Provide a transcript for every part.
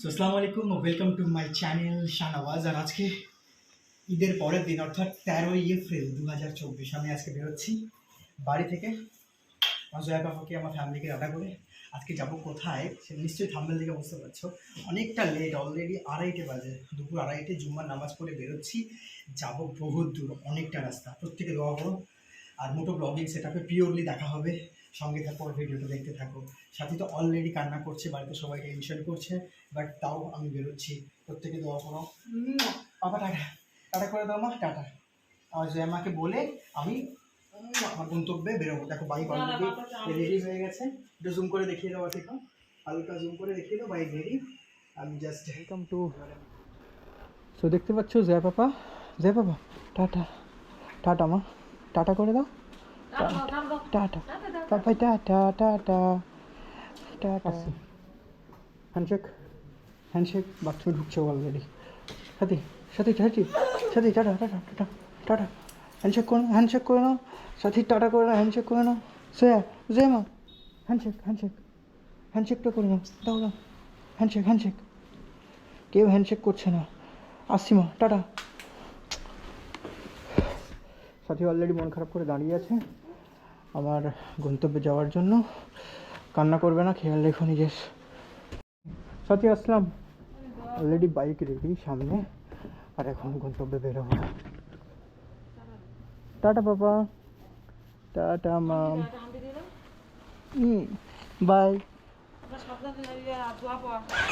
So আসসালামু আলাইকুম welcome to my channel Shahnawaz আর আজকে ঈদের পরের দিন, অর্থাৎ তেরোই এপ্রিল দু হাজার চব্বিশ, আমি আজকে বেরোচ্ছি বাড়ি থেকে। জয়া কাকাকে আমার ফ্যামিলিকে রাডা করে আজকে যাব কোথায়, সে নিশ্চয়ই থাম্বেল দিকে বুঝতে পারছ। অনেকটা লেট অলরেডি আড়াইটে বাজে, দুপুর আড়াইটে, জুম্মার নামাজ পড়ে বেরোচ্ছি। যাব বহুত দূর, অনেকটা রাস্তা, প্রত্যেকে দোয়া করো। আর মোটো ব্লগিং সেট আপে পিওরলি দেখা হবে। সঙ্গে থাকো আর ভিডিওটা দেখতে থাকো। সাথী তো অলরেডি কান্না করছে বাড়িতে সবাই টেনশন করছে বাট তাও আমি বেরোচ্ছি। প্রত্যেকে দোয়া করো। বাবা টাটা। টাটা করে দাও মা টাটা। আর জয়ামাকে বলে আমি আমার গন্তব্যে বেরোবো। দেখো বাইক অলরেডি রেডি হয়ে গেছে। একটু জুম করে দেখিয়ে দাও ঠিক হালকা জুম করে দেখিয়ে দাও বাইক রেডি আমি জাস্ট ওয়েলকাম টু সো দেখতে পাচ্ছ জয়া পাপা? জয়া পাপা টাটা। টাটা মা। টাটা করে দাও। টাটা পাপা tata tata tata handshake handshake বাথরুমে ঢুকছে already Sathi Sathi Sathi Sathi, tata tata tata tata. Handshake করে নাও হ্যান্ডশেক করে নাও সাথী, টাটা করে নাও হ্যান্ডশেক করে নাও শ্রেয়া জয় মা। হ্যান্ডশেক হ্যান্ডশেক হ্যান্ডশেকটা করে নাও, দাও দাও। হ্যান্ডশেক হ্যান্ডশেক কেউ হ্যান্ডশেক করছে না। আসছি মা, টাটা। সাথী অলরেডি মন খারাপ করে দাঁড়িয়ে আছে। আমার গন্তব্যে যাওয়ার জন্য। কান্না করবে না, খেয়াল রেখো নিজের। সাথী, আসলাম। অলরেডি বাইক রেডি সামনে। আর এখন গন্তব্যে বেরোবো। টাটা বাবা টাটা মাম বাই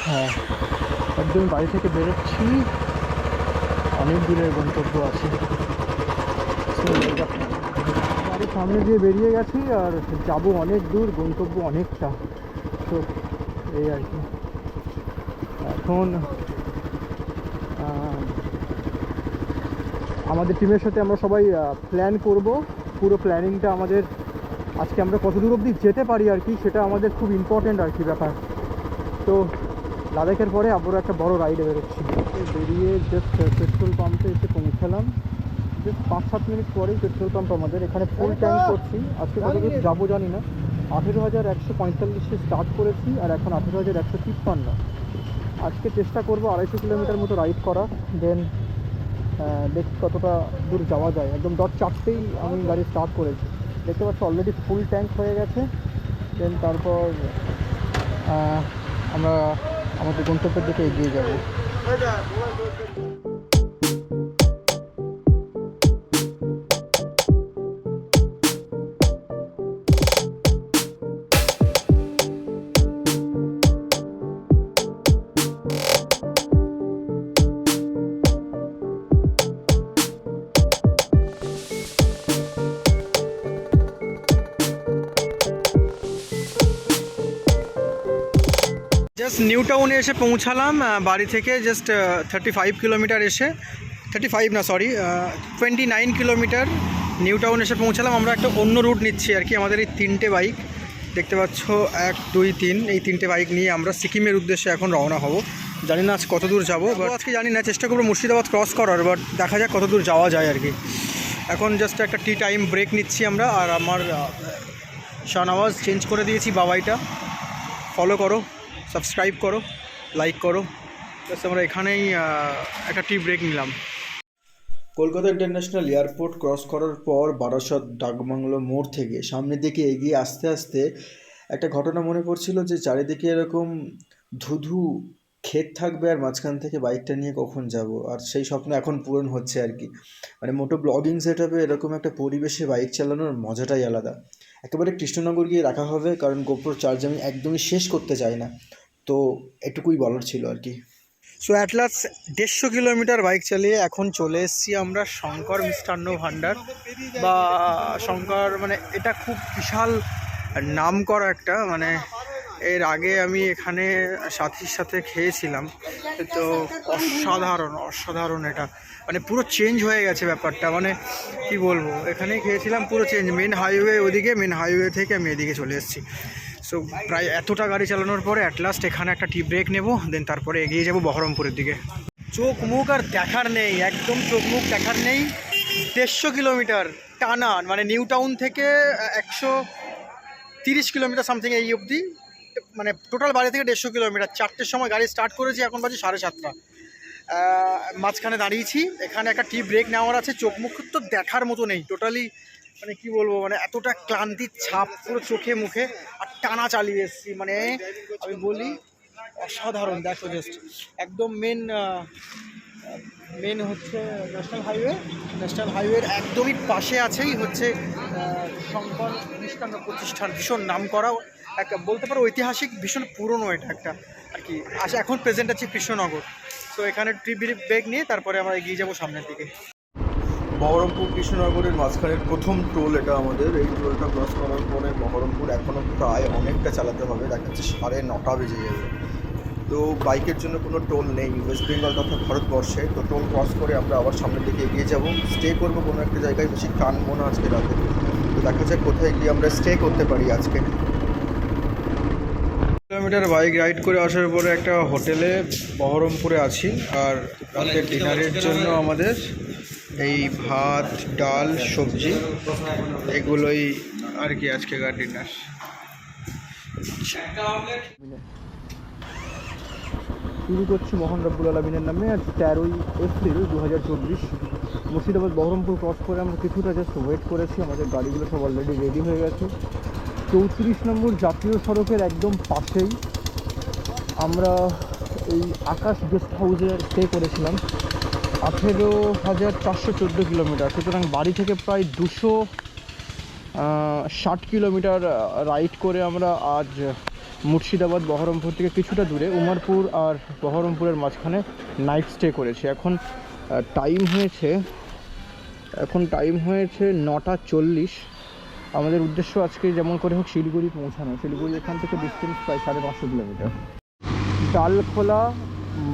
হ্যাঁ একদম বাড়ি থেকে বেরোচ্ছি। অনেক দূরের গন্তব্য আছে। বাড়ির সামনে দিয়ে বেরিয়ে গেছি আর যাব অনেক দূর, গন্তব্য অনেকটা। তো এই আর কি। এখন আমাদের টিমের সাথে আমরা সবাই প্ল্যান করব। পুরো প্ল্যানিংটা আমাদের আজকে আমরা কত দূর অবধি যেতে পারি আর কি, সেটা আমাদের খুব ইম্পর্ট্যান্ট আর কি ব্যাপার। তো লাদাখের পরে আবারও একটা বড় রাইডে বেরোচ্ছি। বেরিয়ে জাস্ট পেট্রোল পাম্পে এসে পৌঁছালাম। জাস্ট পাঁচ সাত মিনিট পরেই পেট্রোল পাম্প আমাদের। এখানে ফুল ট্যাঙ্ক করছি। আজকে কত দূর যাব জানি না। আঠেরো হাজার একশো পঁয়তাল্লিশে স্টার্ট করেছি আর এখন আঠেরো হাজার একশো তিপ্পান্ন। আজকে চেষ্টা করব আড়াইশো কিলোমিটার মতো রাইড করার। দেন দেখি কতটা দূর যাওয়া যায়। একদম দশ চারটেই আমি গাড়ি স্টার্ট করেছি। দেখতে পাচ্ছি অলরেডি ফুল ট্যাঙ্ক হয়ে গেছে। দেন তারপর আমরা আমাদের গন্তব্যের দিকে এগিয়ে যাব। জাস্ট নিউ টাউনে এসে পৌঁছালাম বাড়ি থেকে জাস্ট থার্টি ফাইভ কিলোমিটার এসে থার্টি ফাইভ না sorry twenty nine kilometre New Town এসে পৌঁছালাম। আমরা একটা অন্য রুট নিচ্ছি আর কি, আমাদের এই তিনটে বাইক দেখতে পাচ্ছ, এক, দুই, তিন, এই তিনটে বাইক নিয়ে আমরা সিকিমের উদ্দেশ্যে এখন রওনা হব। জানি না আজ কত দূর যাব আজকে জানি না, চেষ্টা করব মুর্শিদাবাদ ক্রস করার বাট দেখা যাক কত দূর যাওয়া যায় আর কি। এখন জাস্ট একটা টি টাইম ব্রেক নিচ্ছি আমরা, আর আমার শাহনওয়াজ চেঞ্জ করে দিয়েছি বাবাইটা। ফলো করো। সাবস্ক্রাইব করো, লাইক করো। প্লাস আমরা এখানেই একটা টি ব্রেক নিলাম। কলকাতা ইন্টারন্যাশনাল এয়ারপোর্ট ক্রস করার পর বারাসত ডাকবাংলো মোড় থেকে সামনের দিকে এগিয়ে আসতে আসতে একটা ঘটনা মনে পড়ছিল যে চারিদিকে এরকম ধুধু ক্ষেত থাকবে আর মাঝখান থেকে বাইকটা নিয়ে কখন যাব। আর সেই স্বপ্ন এখন পূরণ হচ্ছে আর কি। মানে মোটো ব্লগিং সেট এরকম একটা পরিবেশে বাইক চালানোর মজাটাই আলাদা। একেবারে কৃষ্ণনগর গিয়ে রাখা হবে, কারণ গোপ্রোর চার্জ আমি একদমই শেষ করতে চাই না। তো এটুকুই বলার ছিল আর কি। সো অ্যাটলাস দেড়শো কিলোমিটার বাইক চালিয়ে এখন চলে এসেছি আমরা শঙ্কর মিষ্টান্ন ভাণ্ডার বা শঙ্কর মানে এটা খুব বিশাল নাম করা একটা মানে এর আগে আমি এখানে সাথীর সাথে খেয়েছিলাম। তো অসাধারণ অসাধারণ এটা। মানে পুরো চেঞ্জ হয়ে গেছে ব্যাপারটা। মানে কি বলব? এখানেই খেয়েছিলাম পুরো চেঞ্জ মেন হাইওয়ে ওদিকে মেন হাইওয়ে থেকে আমি এদিকে চলে এসেছি। সো প্রায় এতটা গাড়ি চালানোর পরে অ্যাট লাস্ট এখানে একটা টি ব্রেক নেব দেন তারপরে এগিয়ে যাব বহরমপুরের দিকে। চোখ মুখ আর দেখার নেই, একদম চোখ মুখ দেখার নেই। দেড়শো কিলোমিটার টানা মানে নিউ টাউন থেকে একশো তিরিশ কিলোমিটার সামথিং এই অবধি মানে টোটাল বাড়ি থেকে দেড়শো কিলোমিটার। চারটের সময় গাড়ি স্টার্ট করেছি, এখন বাজে সাড়ে সাতটা। মাঝখানে দাঁড়িয়েছি। এখানে একটা টি ব্রেক নেওয়ার আছে, চোখ মুখ তো দেখার মতো নেই। টোটালি মানে কি বলব মানে এতটা ক্লান্তির ছাপ পুরো চোখে মুখে, আর টানা চালিয়ে এসেছি। মানে আমি বলি, অসাধারণ। দেখো জাস্ট একদম মেন মেন হচ্ছে ন্যাশনাল হাইওয়ে ন্যাশনাল হাইওয়ের একদমই পাশে আছেই হচ্ছে শঙ্কর মিষ্টান্ন প্রতিষ্ঠান। ভীষণ নাম করা একটা বলতে পারো ঐতিহাসিক, ভীষণ পুরনো এটা একটা আর কি। আচ্ছা এখন প্রেজেন্ট আছে কৃষ্ণনগর। তো এখানে ট্রি ব্রেক নিয়ে তারপরে আমরা এগিয়ে যাব সামনের দিকে। বহরমপুর কৃষ্ণনগরের মাঝখানের প্রথম টোল এটা আমাদের। এই টোলটা ক্রস করার পরে বহরমপুর এখনও প্রায় অনেকটা চালাতে হবে। দেখা যাচ্ছে সাড়ে নটা বেজে যাবে। তো বাইকের জন্য কোনো টোল নেই। ওয়েস্ট বেঙ্গল তথা ভারতবর্ষে। তো টোল ক্রস করে আমরা আবার সামনের দিকে এগিয়ে যাব। স্টে করব কোনো একটা জায়গায়। বেশি টানবো না আজকে রাতে। তো দেখা যাক কোথায় গিয়ে আমরা স্টে করতে পারি আজকে। কিলোমিটার বাইক রাইড করে আসার পরে একটা হোটেলে বহরমপুরে আছি আর রাতের ডিনারের জন্য আমাদের এই ভাত, ডাল, সবজি এগুলোই আর কি আজকেকার ডিনার। শুরু করছি মোহন রব্বুল আলমিনের নামে আর তেরোই এপ্রিল দু হাজার চব্বিশ। মুর্শিদাবাদ বহরমপুর ক্রস করে আমরা কিছুটা জাস্ট ওয়েট করেছি, আমাদের গাড়িগুলো সব অলরেডি রেডি হয়ে গেছে। চৌত্রিশ নম্বর জাতীয় সড়কের একদম পাশেই। আমরা এই আকাশ গেস্ট হাউসে স্টে করেছিলাম। আঠেরো হাজার চারশো চোদ্দ কিলোমিটার, সুতরাং বাড়ি থেকে প্রায় দুশো ষাট কিলোমিটার রাইড করে আমরা আজ মুর্শিদাবাদ, বহরমপুর থেকে কিছুটা দূরে উমরপুর আর বহরমপুরের মাঝখানে নাইট স্টে করেছি। এখন টাইম হয়েছে, এখন টাইম হয়েছে নটা চল্লিশ। আমাদের উদ্দেশ্য আজকে যেমন করে হোক শিলিগুড়ি পৌঁছানো। শিলিগুড়ি এখান থেকে ডিস্টেন্স প্রায় সাড়ে পাঁচশো কিলোমিটার ডালখোলা,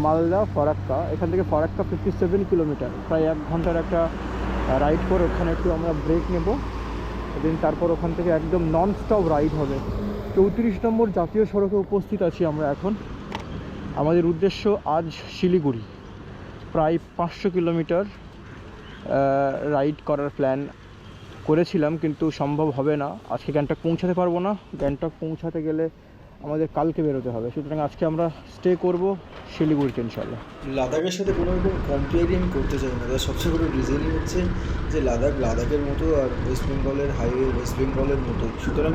মালদা, ফরাক্কা, এখান থেকে ফরাক্কা ফিফটি সেভেন কিলোমিটার প্রায় এক ঘণ্টার একটা রাইড করে ওখানে একটু আমরা ব্রেক নেব। দেন তারপর ওখান থেকে একদম নন স্টপ রাইড হবে। চৌত্রিশ নম্বর জাতীয় সড়কে উপস্থিত আছি আমরা এখন। আমাদের উদ্দেশ্য আজ শিলিগুড়ি। প্রায় পাঁচশো কিলোমিটার রাইড করার প্ল্যান করেছিলাম, কিন্তু সম্ভব হবে না। আজকে গ্যাংটক পৌঁছাতে পারব না। গ্যাংটক পৌঁছাতে গেলে আমাদের কালকে বেরোতে হবে। সুতরাং আজকে আমরা স্টে করব শিলিগুড়িতে ইনশাল্লাহ লাদাখের সাথে কোনো রকম কম্পেয়ারিং করতে চাই না। তার সবচেয়ে বড় রিজনই হচ্ছে যে, লাদাখ লাদাখের মতো আর ওয়েস্ট বেঙ্গলের হাইওয়ে ওয়েস্ট বেঙ্গলের মতো। সুতরাং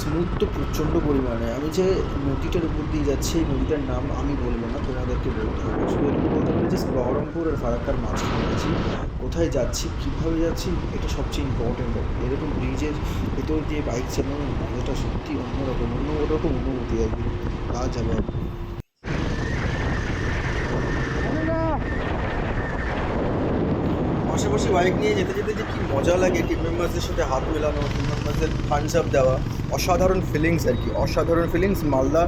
স্মুথ তো প্রচণ্ড পরিমাণে। আমি যে নদীটার উপর দিয়ে যাচ্ছি, এই নদীটার নাম আমি বলব না, তোমাদেরকে বলতে হবে। শুধু জাস্ট বহরমপুর আর ফারাক্কার মাঝখানে আছি। কোথায় যাচ্ছি, কীভাবে যাচ্ছি, এটা সবচেয়ে ইম্পর্টেন্ট এরকম ব্রিজের ভেতর দিয়ে বাইক চালানোর মজাটা সত্যি অন্যরকম অন্যরকম অনুভূতি আর কি যাবে পাশাপাশি বাইক নিয়ে যেতে যেতে যে কী মজা লাগে টিম মেম্বারসদের সাথে হাত মেলানো টিম মেম্বারসদের থামস আপ দেওয়া, অসাধারণ ফিলিংস আর কি, অসাধারণ ফিলিংস মালদা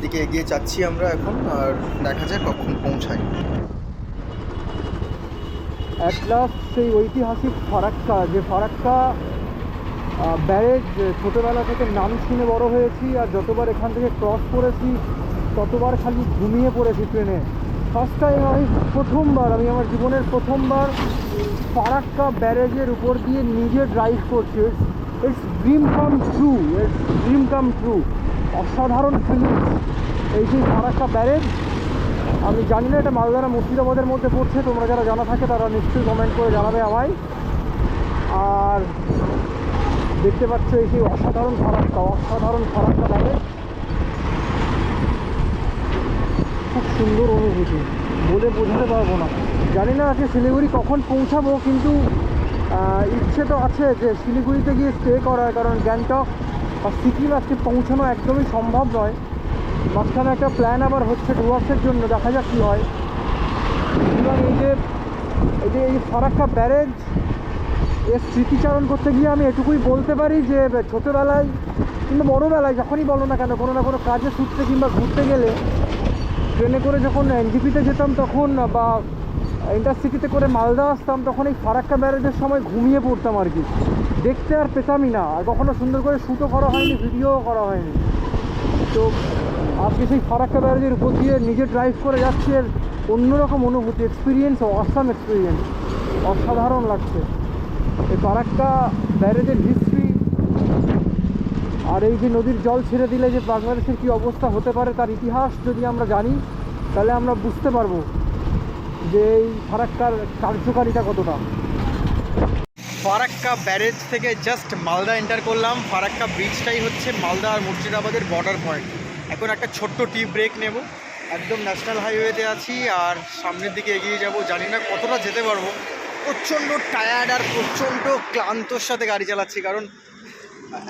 দিকে এগিয়ে যাচ্ছি আমরা এখন, আর দেখা যায় পৌঁছাই অ্যাট সেই ঐতিহাসিক ফারাক্কা, যে ফারাক্কা ব্যারেজ ছোটোবেলা থেকে নাম শুনে বড় হয়েছি আর যতবার এখান থেকে ক্রস করেছি, ততবার খালি ঘুমিয়ে পড়েছি ট্রেনে। ফার্স্ট টাইম আমি প্রথমবার, আমি আমার জীবনের প্রথমবার ফারাক্কা ব্যারেজের উপর দিয়ে নিজে ড্রাইভ করছি। It's dream come true it's dream come true অসাধারণ ফিলিংস এই যে ফারাক্কা ব্যারেজ আমি জানি না এটা মালদারা মুর্শিদাবাদের মধ্যে পড়ছে, তোমরা যারা জানা থাকে তারা নিশ্চয়ই কমেন্ট করে জানাবে আমায়। আর দেখতে পাচ্ছ এই সেই অসাধারণ ফারাক্কা অসাধারণ ফারাক্কা লাগে খুব সুন্দর অনুভূতি, বলে বোঝাতে পারব না। জানি না আজকে শিলিগুড়ি কখন পৌঁছাবো, কিন্তু ইচ্ছে তো আছে যে শিলিগুড়িতে গিয়ে স্টে করার, কারণ গ্যাংটক বা সিকিম আজকে পৌঁছানো একদমই সম্ভব নয়। মাঝখানে একটা প্ল্যান আবার হচ্ছে ডুয়ার্সের জন্য, দেখা যাক কী হয়। এবং এই যে এই যে এই ফারাক্কা ব্যারেজ, এর স্মৃতিচারণ করতে গিয়ে আমি এটুকুই বলতে পারি যে, ছোটোবেলায় কিংবা বড়োবেলায় যখনই বলো না কেন, কোনো না কোনো কাজে ছুটতে কিংবা ঘুরতে গেলে, ট্রেনে করে যখন এনজিপিতে যেতাম তখন, বা ইন্টারসিটিতে করে মালদা আসতাম, তখন এই ফারাক্কা ব্যারেজের সময় ঘুমিয়ে পড়তাম আর কি। দেখতে আর পেতামই না, আর কখনো সুন্দর করে শ্যুটও করা হয়নি, ভিডিওও করা হয়নি। তো আজকে সেই ফারাক্কা ব্যারেজের উপর দিয়ে নিজে ড্রাইভ করে যাচ্ছি এর অন্যরকম অনুভূতি এক্সপিরিয়েন্স অসাম এক্সপিরিয়েন্স অসাধারণ লাগছে। এই ফারাক্কা ব্যারেজের হিস্ট্রি আর এই যে নদীর জল ছেড়ে দিলে যে বাংলাদেশের কী অবস্থা হতে পারে তার ইতিহাস যদি আমরা জানি, তাহলে আমরা বুঝতে পারব যে এই ফারাক্কার কার্যকারিতা কতটা। ফারাক্কা ব্যারেজ থেকে জাস্ট মালদা এন্টার করলাম। ফারাক্কা ব্রিজটাই হচ্ছে মালদা আর মুর্শিদাবাদের বর্ডার পয়েন্ট এখন একটা ছোট্ট টি ব্রেক নেব। একদম ন্যাশনাল হাইওয়েতে আছি আর সামনের দিকে এগিয়ে যাব। জানি না কতটা যেতে পারব। প্রচণ্ড টায়ার্ড আর প্রচণ্ড ক্লান্তর সাথে গাড়ি চালাচ্ছি, কারণ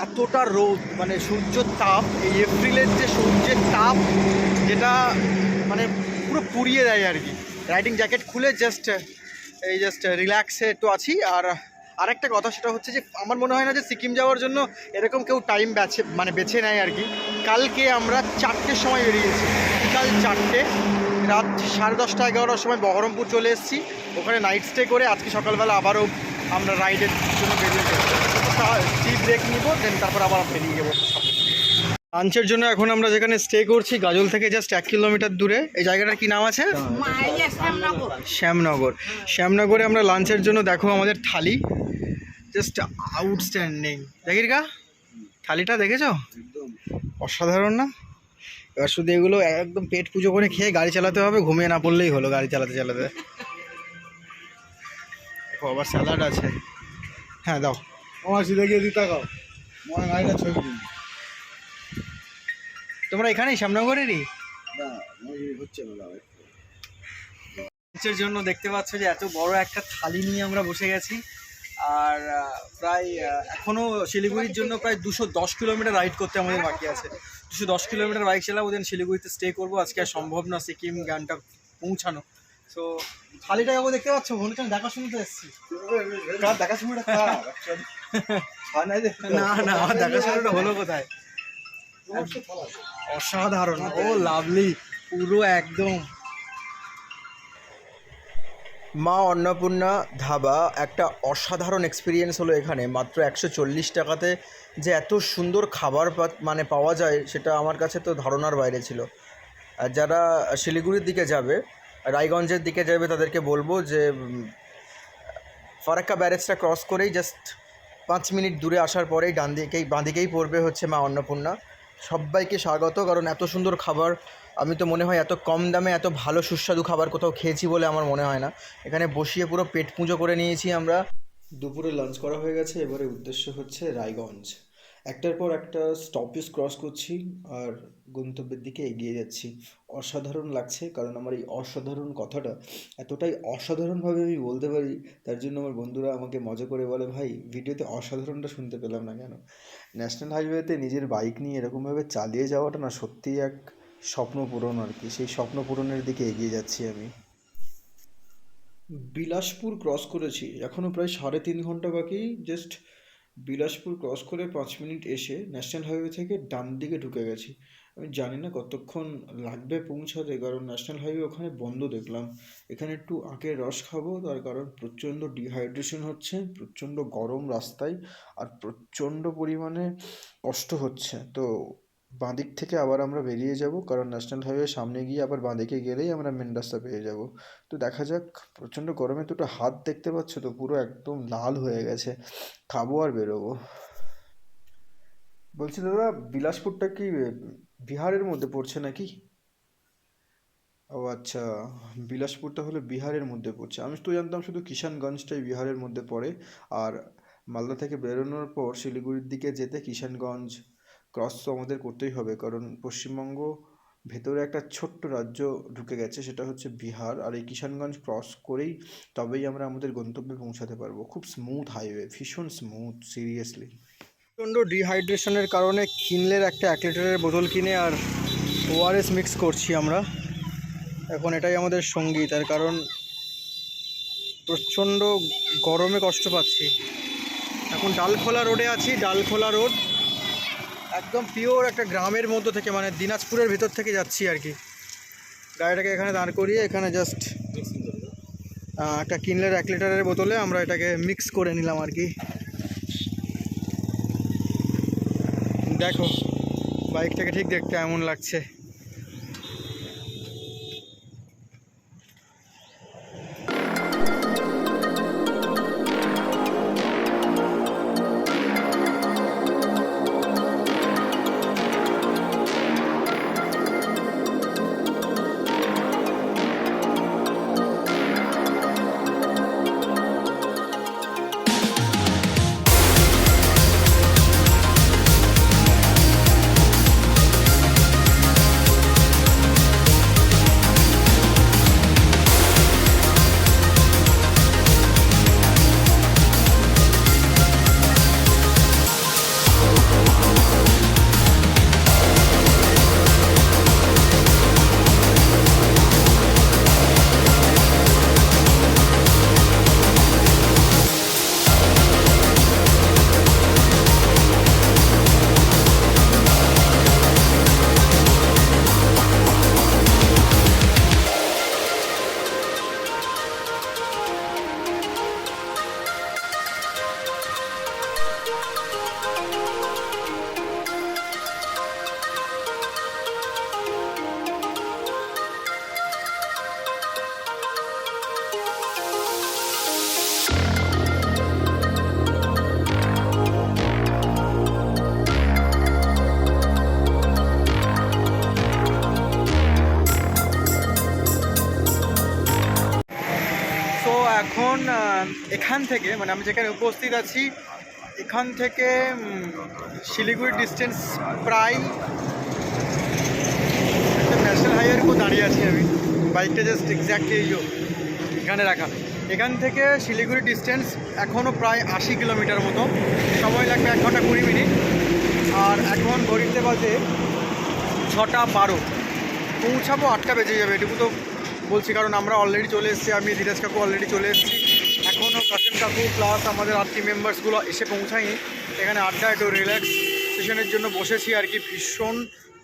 এতটা রোদ মানে সূর্যের তাপ, এই এপ্রিলের যে সূর্যের তাপ, যেটা মানে পুরো পুড়িয়ে দেয় আর কি। রাইডিং জ্যাকেট খুলে জাস্ট এই জাস্ট রিল্যাক্সে একটু আছি আর আরেকটা কথা সেটা হচ্ছে যে আমার মনে হয় না যে সিকিম যাওয়ার জন্য এরকম কেউ টাইম বেছে মানে বেছে নেয় আর কি। কালকে আমরা চারটের সময় বেরিয়েছি বিকাল চারটে রাত সাড়ে দশটা এগারোটার সময় বহরমপুর চলে এসেছি। ওখানে নাইট স্টে করে আজকে সকালবেলা আবারও আমরা রাইডের জন্য বেরিয়ে যাব টি ব্রেক নিব দেন তারপর আবার বেরিয়ে যাব। লাঞ্চের জন্য এখন আমরা যেখানে স্টে করছি গাজল থেকে জাস্ট এক কিলোমিটার দূরে। এই জায়গাটার কি নাম আছে? শ্যামনগর। শ্যামনগর। শ্যামনগরে আমরা লাঞ্চের জন্য দেখো আমাদের থালি। জাস্ট আউটস্ট্যান্ডিং দেখির গা থালিটা দেখেছ? অসাধারণ না? এবার শুধু এগুলো একদম পেট পুজো করে খেয়ে গাড়ি চালাতে হবে ঘুমিয়ে না পড়লেই হলো গাড়ি চালাতে চালাতে। আবার স্যালাড আছে। হ্যাঁ দাও। আমার সিধে গিয়ে দিতে খাও মনে গাড়িটা ছবি দিন। তোমরা এখানেই শ্যামনগরেরই? মনে হচ্ছে জন্য দেখতে পাচ্ছ যে এত বড় একটা থালি নিয়ে আমরা বসে গেছি। আর প্রায় এখনও শিলিগুড়ির জন্য প্রায় দুশো দশ কিলোমিটার রাইড করতে আমাদের বাকি আছে। দুশো দশ কিলোমিটার বাইক চালাবো দেন শিলিগুড়িতে স্টে করব। আজকে আর সম্ভব না সিকিম গানটা পৌঁছানো। তো থালিটা যাব দেখতে পাচ্ছ? মনে হচ্ছে আমি দেখাশুনো তো এসেছি। খাওয়া নাই না না আমার দেখা দেখাশোনাটা হলো কোথায়? অসাধারণ। Oh lovely. পুরো একদম। মা অন্নপূর্ণা ধাবা একটা অসাধারণ এক্সপিরিয়েন্স হলো এখানে। মাত্র একশো চল্লিশ টাকাতে যে এত সুন্দর খাবার মানে পাওয়া যায় সেটা আমার কাছে তো ধারণার বাইরে ছিল। আর যারা শিলিগুড়ির দিকে যাবে, রায়গঞ্জের দিকে যাবে, তাদেরকে বলব যে ফারাক্কা ব্যারেজটা ক্রস করেই জাস্ট পাঁচ মিনিট দূরে আসার পরেই ডান দিকেই বাঁ দিকেই পড়বে হচ্ছে মা অন্নপূর্ণা। সবাইকে স্বাগত, কারণ এত সুন্দর খাবার আমি তো মনে হয় এত কম দামে এত ভালো সুস্বাদু খাবার কোথাও খেয়েছি বলে আমার মনে হয় না। এখানে বসিয়ে পুরো পেট পুজো করে নিয়েছি আমরা। দুপুরে লাঞ্চ করা হয়ে গেছে, এবারে উদ্দেশ্য হচ্ছে রায়গঞ্জ। একটার পর একটা স্টপেজ ক্রস করছি আর গন্তব্যের দিকে এগিয়ে যাচ্ছি। অসাধারণ লাগছে, কারণ আমার এই অসাধারণ কথাটা এতটাই অসাধারণভাবে আমি বলতে পারি, তার জন্য আমার বন্ধুরা আমাকে মজা করে বলে, ভাই, ভিডিওতে অসাধারণটা শুনতে পেলাম না কেন? ন্যাশনাল হাইওয়েতে নিজের বাইক নিয়ে এরকমভাবে চালিয়ে যাওয়াটা না সত্যিই এক স্বপ্ন পূরণ আর কি। সেই স্বপ্ন পূরণের দিকে এগিয়ে যাচ্ছি আমি। বিলাসপুর ক্রস করেছি। এখনও প্রায় সাড়ে তিন ঘণ্টা বাকি। জাস্ট বিলাসপুর ক্রস করে পাঁচ মিনিট এসে ন্যাশনাল হাইওয়ে থেকে ডান দিকে ঢুকে গেছি। আমি জানি না কতক্ষণ লাগবে পৌঁছাতে, কারণ ন্যাশনাল হাইওয়ে ওখানে বন্ধ দেখলাম। এখানে একটু আখের রস খাব, তার কারণ প্রচণ্ড ডিহাইড্রেশন হচ্ছে, প্রচণ্ড গরম রাস্তায়, আর প্রচণ্ড পরিমাণে কষ্ট হচ্ছে। তো বাঁদিক থেকে আবার আমরা বেরিয়ে যাব, কারণ ন্যাশনাল হাইওয়ে সামনে গিয়ে আবার বাঁদিকে গেলেই আমরা মেন রাস্তা পেয়ে যাব। তো দেখা যাক, প্রচণ্ড গরমে দুটো হাত দেখতে পাচ্ছ তো, পুরো একদম লাল হয়ে গেছে। খাব আর বেরোবো। বলছি দাদা, বিলাসপুরটা কি বিহারের মধ্যে পড়ছে নাকি? ও আচ্ছা বিলাসপুরটা হলো বিহারের মধ্যে পড়ছে। আমি তো জানতাম শুধু কিষানগঞ্জটাই বিহারের মধ্যে পড়ে। আর মালদা থেকে বেরোনোর পর শিলিগুড়ির দিকে যেতে কিষানগঞ্জ ক্রস তো আমাদের করতেই হবে। কারণ পশ্চিমবঙ্গ ভেতরে একটা ছোট্ট রাজ্য ঢুকে গেছে, সেটা হচ্ছে বিহার। আর এই কিষানগঞ্জ ক্রস করেই তবেই আমরা আমাদের গন্তব্যে পৌঁছাতে পারব। খুব স্মুথ হাইওয়ে ভীষণ স্মুথ সিরিয়াসলি প্রচণ্ড ডিহাইড্রেশনের কারণে কিনলের একটা এক লিটারের বোতল কিনে আর ওআরএস মিক্স করছি আমরা। এখন এটাই আমাদের সংগীত আর কারণ প্রচণ্ড গরমে কষ্ট পাচ্ছি। এখন ডালখোলা রোডে আছি, ডালখোলা রোড একদম পিওর একটা গ্রামের মধ্য থেকে মানে দিনাজপুরের ভেতর থেকে যাচ্ছি আর কি। গাড়িটাকে এখানে দাঁড় করিয়ে এখানে জাস্ট একটা কিনলের এক লিটারের বোতলে আমরা এটাকে মিক্স করে নিলাম আর কি। দেখো বাইকটাকে ঠিক দেখতে এমন লাগছে। এখন এখান থেকে মানে আমি যেখানে উপস্থিত আছি এখান থেকে শিলিগুড়ি ডিস্টেন্স প্রায় ন্যাশনাল হাইওয়ের উপর দাঁড়িয়ে আছি আমি। বাইকটা জাস্ট এক্স্যাক্টলি এই এখানে রাখা। এখান থেকে শিলিগুড়ি ডিস্টেন্স এখনও প্রায় আশি কিলোমিটার মতো। সময় লাগবে এক ঘণ্টা কুড়ি মিনিট। আর এখন ঘড়িতে বাজে ছটা বারো। পৌঁছাবো আটটা বেজে যাবে, এটুকু তো বলছি। কারণ আমরা অলরেডি চলে এসেছি, আমি ধীরাজ কাকু অলরেডি চলে এসেছি। এখনও কাসেম কাকু প্লাস আমাদের টিম মেম্বার্সগুলো এসে পৌঁছায়নি। এখানে আড্ডা, একটু রিল্যাক্স সেশনের জন্য বসেছি আর কি। ভীষণ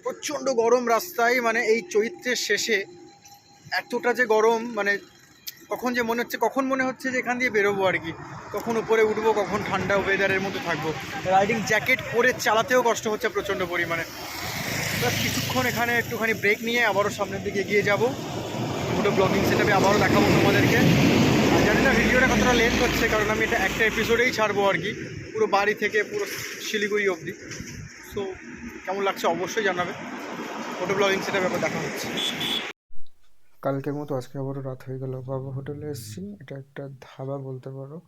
প্রচণ্ড গরম রাস্তায় মানে এই চৈত্রের শেষে এতটা যে গরম মানে কখন যে মনে হচ্ছে, কখন মনে হচ্ছে যে এখান দিয়ে বেরোবো আর কি। কখন উপরে উঠবো, কখন ঠান্ডা ওয়েদারের মধ্যে থাকব। রাইডিং জ্যাকেট পরে চালাতেও কষ্ট হচ্ছে প্রচণ্ড পরিমাণে। কিছুক্ষণ এখানে একটুখানি ব্রেক নিয়ে আবারও সামনের দিকে এগিয়ে যাব। পুরো ব্লগিং সেটাপে আবারও দেখাবো তোমাদেরকে। জানি না ভিডিওটা কতটা লেন্থ হচ্ছে, কারণ আমি এটা একটা এপিসোডেই ছাড়বো আর কি। পুরো বাড়ি থেকে পুরো শিলিগুড়ি অবধি। সো কেমন লাগছে অবশ্যই জানাবে ফটো ব্লগিং সেটাপে আবার দেখা হচ্ছে। কালকের মতো আজকে আবারও রাত হয়ে গেল। বাবা হোটেলে এসেছি। এটা একটা ধাবা বলতে পারো।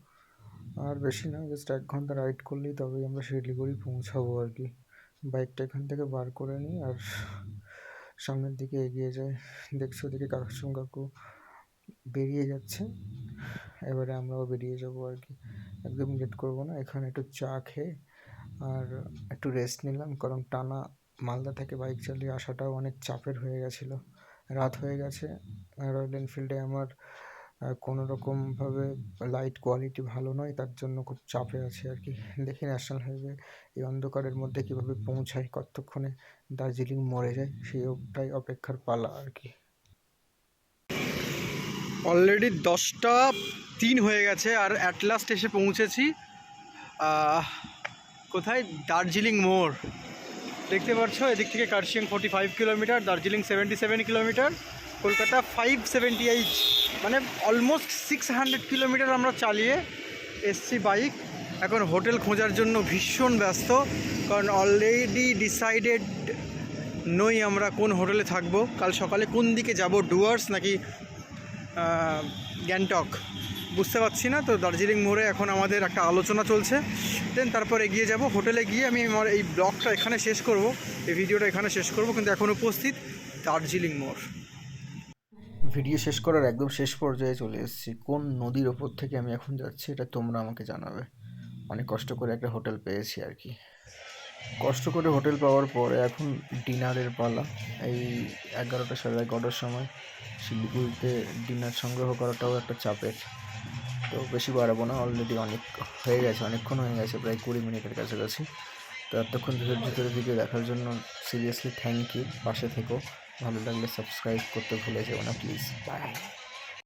আর বেশি না জাস্ট এক ঘণ্টা রাইড করলেই তবেই আমরা শিলিগুড়ি পৌঁছাবো আর কি। বাইকটা এখান থেকে বার করে নিই আর সামনের দিকে এগিয়ে যাই। দেখছ ওদিকে কাকু বেরিয়ে যাচ্ছে। এবারে আমরাও বেরিয়ে যাব আর কি। একদম লেট করব না, এখানে একটু চা খেয়ে আর একটু রেস্ট নিলাম। কারণ টানা মালদা থেকে বাইক চালিয়ে আসাটাও অনেক চাপের হয়ে গেছিল। রাত হয়ে গেছে রয়্যাল এনফিল্ডে আমার কোনো রকমভাবে লাইট কোয়ালিটি ভালো নয়, তার জন্য খুব চাপে আছে আর কি। দেখি ন্যাশনাল হাইওয়ে এই অন্ধকারের মধ্যে কীভাবে পৌঁছাই, কতক্ষণে দার্জিলিং মরে যায় সেইটাই অপেক্ষার পালা আর কি। অলরেডি দশটা তিন হয়ে গেছে আর অ্যাট লাস্ট এসে পৌঁছেছি কোথায়? দার্জিলিং মোড়। দেখতে পাচ্ছ, এদিক থেকে Kurseong forty five kilometre, Darjeeling seventy seven kilometre, Kolkata five seventy eight মানে অলমোস্ট সিক্স হান্ড্রেড কিলোমিটার আমরা চালিয়ে এসছি বাইক এখন হোটেল খোঁজার জন্য ভীষণ ব্যস্ত, কারণ অলরেডি ডিসাইডেড নই আমরা কোন হোটেলে থাকব। কাল সকালে কোন দিকে যাব? ডুয়ার্স নাকি গ্যাংটক। বুঝতে পারছি না, তো দার্জিলিং মোড়ে এখন আমাদের একটা আলোচনা চলছে। দেন তারপর এগিয়ে যাব। হোটেলে গিয়ে আমি আমার এই ব্লগটা এখানে শেষ করব। এই ভিডিওটা এখানে শেষ করব, কিন্তু এখন উপস্থিত দার্জিলিং মোড়। ভিডিও শেষ করার একদম শেষ পর্যায়ে চলে এসেছি। কোন নদীর ওপর থেকে আমি এখন যাচ্ছি, এটা তোমরা আমাকে জানাবে। অনেক কষ্ট করে একটা হোটেল পেয়েছি আর কি। কষ্ট করে হোটেল পাওয়ার পরে এখন ডিনারের পালা। এই এগারোটা সাড়ে এগারোটার সময় শিলিগুড়িতে ডিনার সংগ্রহ করাটাও একটা চাপের। তো বেশি বাড়াবো না অলরেডি অনেক হয়ে গেছে, অনেকক্ষণ হয়ে গেছে, প্রায় কুড়ি মিনিটের কাছাকাছি। তো এতক্ষণ ভিতরে ভিডিও দেখার জন্য সিরিয়াসলি থ্যাংক ইউ পাশে থেকো। ভালো লাগলে সাবস্ক্রাইব করতে ভুলে যেও না প্লিজ বাই